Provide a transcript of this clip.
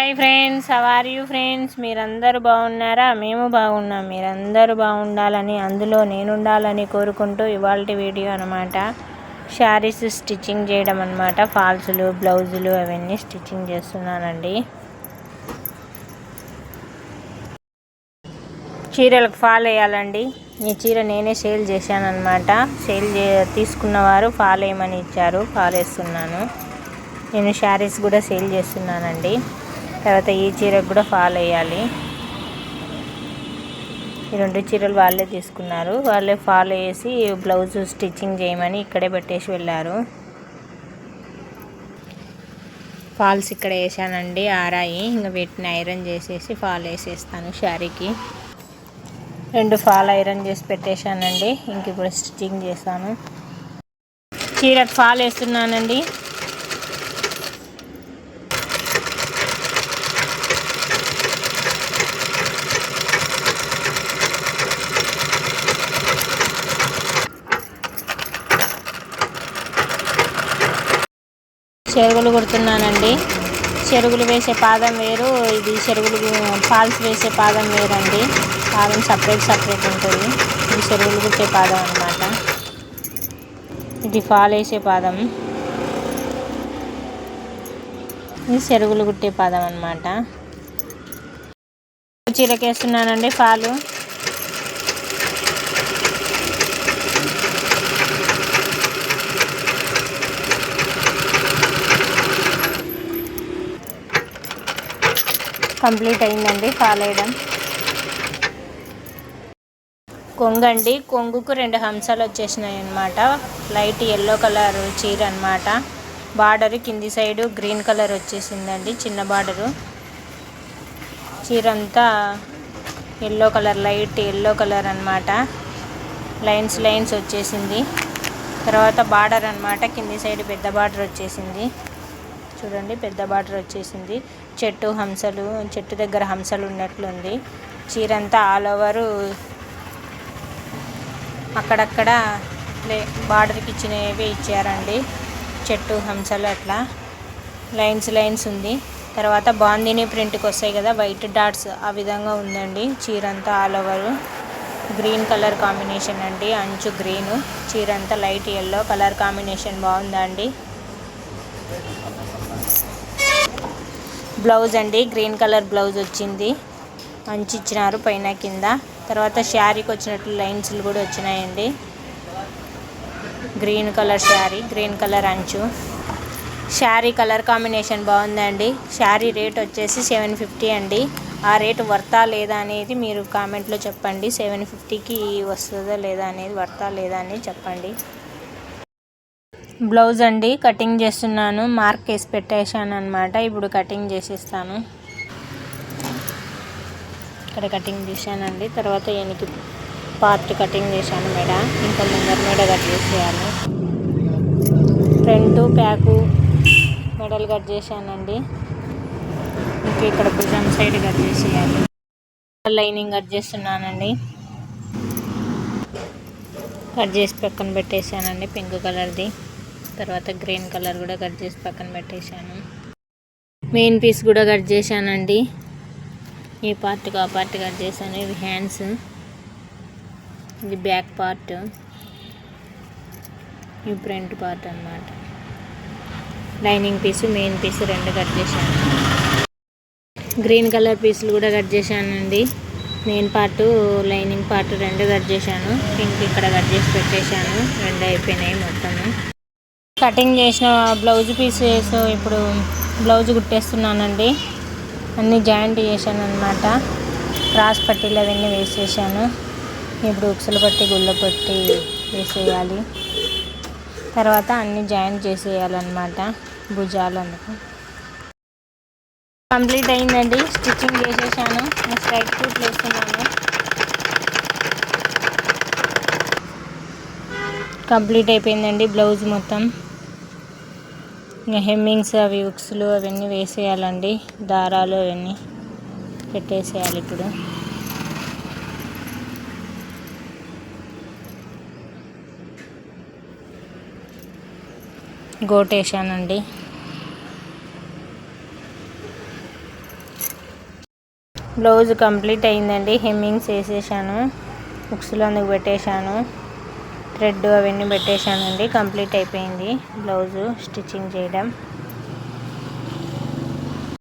Hi friends are you friends మీరందరూ బాగున్నారా? మేము బాగున్నాం. మీరందరూ బాగుండాలని అందులో నేను ఉండాలని కోరుకుంటూ ఇవాళ వీడియో అనమాట శారీస్ స్టిచ్చింగ్ చేయడం అనమాట ఫాల్స్లు బ్లౌజులు అవన్నీ స్టిచ్చింగ్ చేస్తున్నానండి. చీరలకు ఫాల్ వేయాలండి. ఈ చీర నేనే సేల్ చేశాను సేల్ చే తీసుకున్నవారు ఫాల్ వేయమని ఇచ్చారు. ఫాల్ వేస్తున్నాను. నేను శారీస్ కూడా సేల్ చేస్తున్నానండి. తర్వాత ఈ చీరకు కూడా ఫాల్ వేయాలి ఈ రెండు చీరలు వాళ్ళే తీసుకున్నారు. వాళ్ళే ఫాల్ వేసి బ్లౌజ్ స్టిచ్చింగ్ చేయమని ఇక్కడే పెట్టేసి వెళ్ళారు. ఫాల్స్ ఇక్కడ వేసానండి ఆరాయి. ఇంకా వీటిని ఐరన్ చేసేసి ఫాల్ వేసేస్తాను శారీకి. రెండు ఫాల్ ఐరన్ చేసి పెట్టేశానండి. ఇంక ఇప్పుడు స్టిచ్చింగ్ చేస్తాను. చీరకు ఫాల్ వేస్తున్నానండి. చెరుగులు కుడుతున్నానండి. చెరుగులు వేసే పాదం వేరు ఇది చెరుగులు ఫాల్స్ వేసే పాదం వేరండి. పాదం సపరేట్ సపరేట్ ఉంటుంది. ఇది చెరువులు కుట్టే పాదం అనమాట ఇది ఫాల్ వేసే పాదం. ఇది చెరుగులు కుట్టే పాదం అనమాట చీరకేస్తున్నానండి ఫాలు. కంప్లీట్ అయిందండి ఫాల్ వేయడం కొంగండి కొంగుకు రెండు హంసాలు వచ్చేసినాయి అనమాట లైట్ ఎల్లో కలర్ చీర అనమాట బార్డర్ కింది సైడు గ్రీన్ కలర్ వచ్చేసిందండి చిన్న బార్డరు. చీర అంతా yellow colour light yellow colour అనమాట లైన్స్ లైన్స్ వచ్చేసింది. తర్వాత బార్డర్ అనమాట కింది సైడ్ పెద్ద బార్డర్ వచ్చేసింది చూడండి పెద్ద బార్డర్ వచ్చేసింది. చెట్టు హంసలు చెట్టు దగ్గర హంసలు ఉన్నట్లుంది. చీర అంతా ఆల్ ఓవరు అక్కడక్కడ బార్డర్కి ఇచ్చినవి ఇచ్చారండి. చెట్టు హంసలు అట్లా. లైన్స్ లైన్స్ ఉంది. తర్వాత బాందిని ప్రింట్కి వస్తాయి కదా వైట్ డాట్స్ ఆ విధంగా ఉందండి. చీర అంతా all over green colour combination అండి. అంచు గ్రీను. చీర అంతా లైట్ ఎల్లో కలర్ కాంబినేషన్ బాగుందా అండి బ్లౌజ్ అండి. గ్రీన్ కలర్ బ్లౌజ్ వచ్చింది. మంచి ఇచ్చినారు పైన కింద. తర్వాత శారీకి వచ్చినట్లు లైన్స్లు కూడా వచ్చినాయండి. Green colour saree green colour అంచు. శారీ కలర్ కాంబినేషన్ బాగుందండి. శారీ రేట్ వచ్చేసి సెవెన్ ఫిఫ్టీ అండి. ఆ రేటు వర్తా లేదా అనేది మీరు కామెంట్లో చెప్పండి. సెవెన్ ఫిఫ్టీకి వస్తుందా లేదా అనేది వర్తా లేదా అనేది చెప్పండి. బ్లౌజ్ అండి కటింగ్ చేస్తున్నాను. మార్క్ వేసి పెట్టేశాను అనమాట ఇప్పుడు కటింగ్ చేసేస్తాను. ఇక్కడ కటింగ్ చేశానండి. తర్వాత ఎనికి పార్ట్ కటింగ్ చేశాను మేడ. ఇంకా ముందర మేడ కట్ చేసేయాలి. ఫ్రంట్ ప్యాకు మెడల్ కట్ చేశానండి. ఇంకా ఇక్కడ భుజం సైడ్ కట్ చేసేయాలి. లైనింగ్ కట్ చేస్తున్నానండి. కట్ చేసి పక్కన పెట్టేశానండి పింక్ కలర్ది. తర్వాత గ్రీన్ కలర్ కూడా కట్ చేసి పక్కన పెట్టేశాను. మెయిన్ పీస్ కూడా కట్ చేశానండి. ఈ పార్ట్కి ఆ పార్ట్ కట్ చేశాను. ఇవి హ్యాండ్స్. ఇది బ్యాక్ పార్ట్ ఈ ఫ్రంట్ పార్ట్ అనమాట లైనింగ్ పీస్ మెయిన్ పీస్ రెండు కట్ చేశాను. గ్రీన్ కలర్ పీసులు కూడా కట్ చేశానండి. మెయిన్ పార్ట్ లైనింగ్ పార్ట్ రెండు కట్ చేశాను. పింక్ ఇక్కడ కట్ చేసి పెట్టేశాను. రెండు అయిపోయినాయి మొత్తము. కటింగ్ చేసిన బ్లౌజ్ పీసెస్ ఇప్పుడు బ్లౌజ్ కుట్టేస్తున్నానండి. అన్నీ జాయింట్ చేశాను అనమాట క్రాస్ పట్టీలు అవన్నీ వేసేసాను. ఇప్పుడు ఉక్సలు పట్టి గుళ్ళ పట్టి వేసేయాలి. తర్వాత అన్నీ జాయింట్ చేసేయాలన్నమాట. భుజాలు అందుకు కంప్లీట్ అయిందండి. స్టిచ్చింగ్ చేసేసాను. స్ట్రైట్ ఫుట్ వేస్తున్నాను. కంప్లీట్ అయిపోయిందండి బ్లౌజ్ మొత్తం. హెమ్మింగ్స్ అవి ఉక్స్లు అవన్నీ వేసేయాలండి. దారాలు అవన్నీ పెట్టేసేయాలి ఇప్పుడు. గోటేసానండి బ్లౌజ్ కంప్లీట్ అయిందండి. హెమ్మింగ్స్ వేసేసాను. బుక్స్లో అందుకు పెట్టేశాను. థ్రెడ్ అవన్నీ పెట్టేశానండి. కంప్లీట్ అయిపోయింది. బ్లౌజు స్టిచ్చింగ్ చేయడం.